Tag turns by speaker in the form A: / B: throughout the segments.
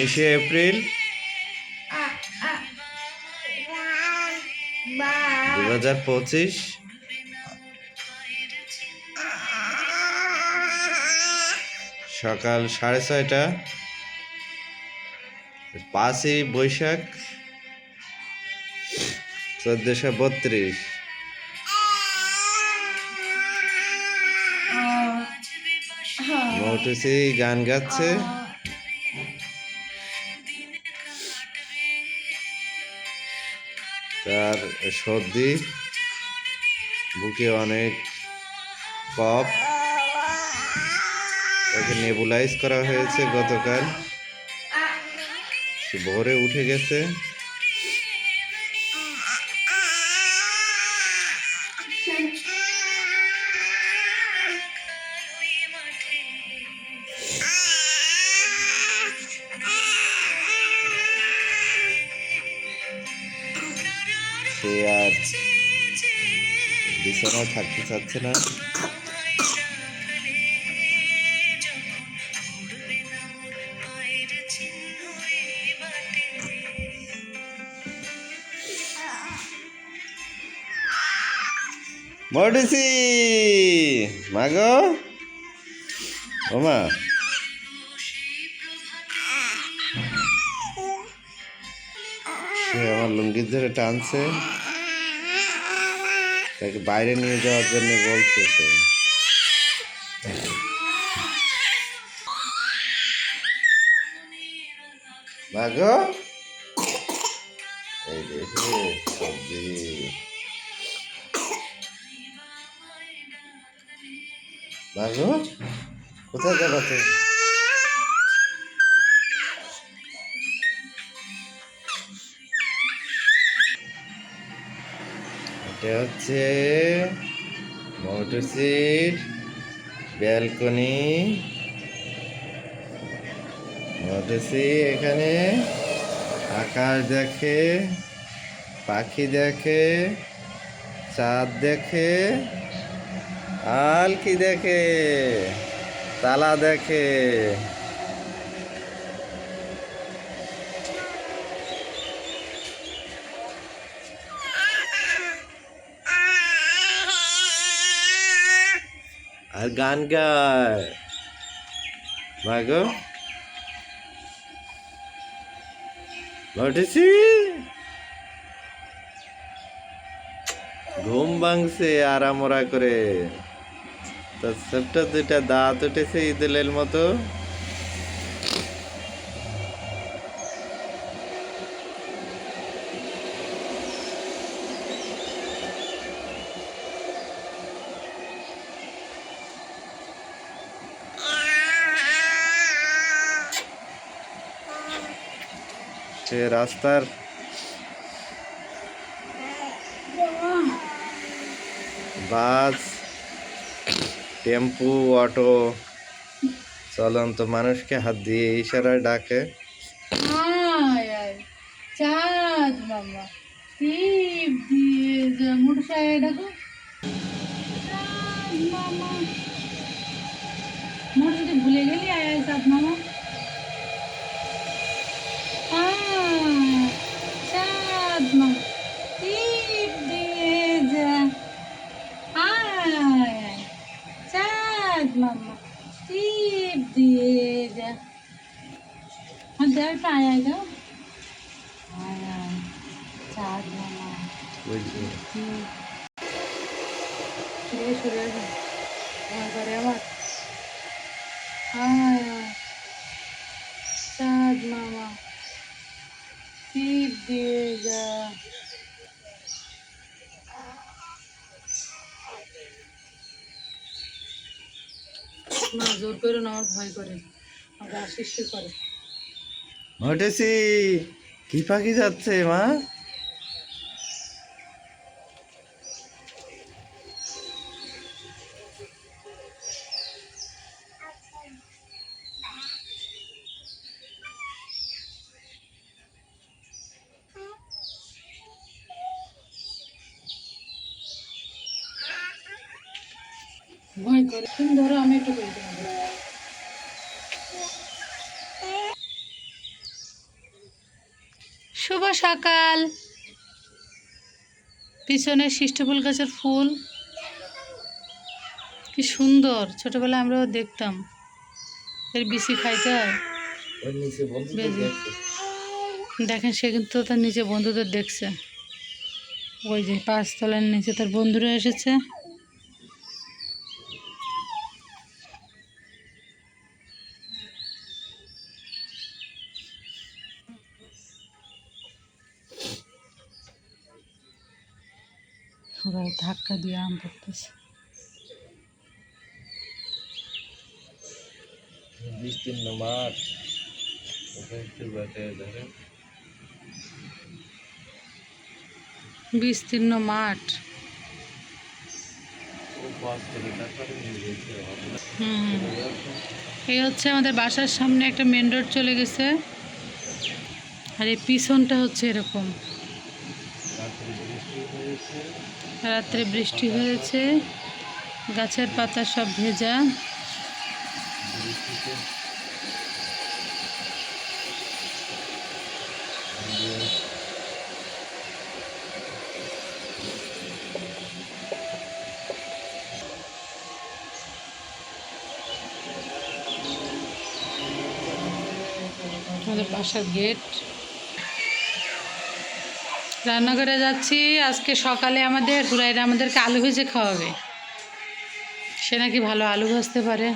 A: উনিশে এপ্রিল। দু হাজার পঁচিশ। সকাল সাড়ে ছয়টা। পাঁচই বৈশাখ চোদ্দশো বত্রিশ। মৌটুসি গান গাচ্ছে। তার সর্দি বুকে অনেক কফ। তাকে নেবুলাইজ করা হয়েছে গতকাল। সে ভোরে উঠে গেছে। সে আর বিছানায় থাকতে চাচ্ছে না। মর্ডিসি মাগো ওমা সে আমার লুঙ্গির ধরে টানছে। তাকে বাইরে নিয়ে যাওয়ার জন্য বলছে সে। কোথায় যাবা এটা হচ্ছে মোটর সিট ব্যালকনি, মোটর এখানে, আকাশ দেখে, পাখি দেখে, চাঁদ দেখে আল কি দেখে, তালা দেখে। আর গান গায়। ভাই ঘুম ভাঙছে আরামরা করে। তো সেটা দুটা দাঁত উঠেছে ইদুলের মতো। সে রাস্তার বাস, টেম্পু, অটো চলন্ত মানুষকে হাত দিয়ে ইশারায় ডাকে।
B: আয় আয়। চাঁদ মামা টিপ দিয়ে যা মোটর সাইকেল ডাকো মোটর ভুলে গেলি, আয় মামা আয়, চাঁদ মামা টিপ দিয়ে যা আয় আয়, চাঁদ মামা টিপ দিয়ে যা আর দেখ আয় আয় দাও আয় আয় চাঁদ মামা
A: বুঝলি
B: ফিরে সরে আসো আমার ঘরে আমার আয় আয় চাঁদ মামা টিপ দিয়ে যা না জোর করে না ভয় করে আমার শিরশির করে।
A: উঠেছি কি পাখি যাচ্ছে মা?
B: ভয় করে। ধরো আমি একটু করে সকাল। পিছনে শিষ্টফুল গাছের ফুল। কি সুন্দর ছোটবেলায় আমরাও দেখতাম। এর বিসি খাইতে হয়। দেখেন সে কিন্তু তার নিচে বন্ধুদের দেখছে। ওই যে পাঁচতলার নিচে তার বন্ধুরা এসেছে। ওরা ধাক্কা দিয়ে আম পড়তেছে
A: বিস্তীর্ণ মাঠ
B: বিস্তীর্ণ মাঠ এই হচ্ছে আমাদের বাসার সামনে একটা মেন রোড চলে গেছে। আর এই পিছনটা হচ্ছে এরকম।
A: রাত্রে বৃষ্টি হয়েছে
B: গাছের পাতা সব ভেজা। আমাদের বাসার গেট রান্নাঘরে যাচ্ছি। আজকে সকালে আমাদের হুরাইরা আমাদেরকে আলু ভেজে খাওয়াবে। সে নাকি ভালো আলু ভাজতে পারে।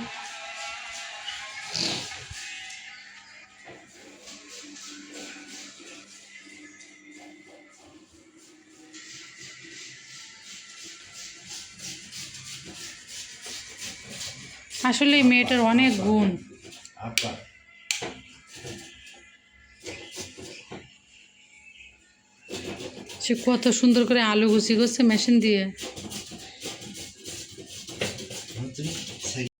B: আসলে মেয়েটার অনেক গুণ। সে কত সুন্দর করে আলু গুছি করছে মেশিন দিয়ে।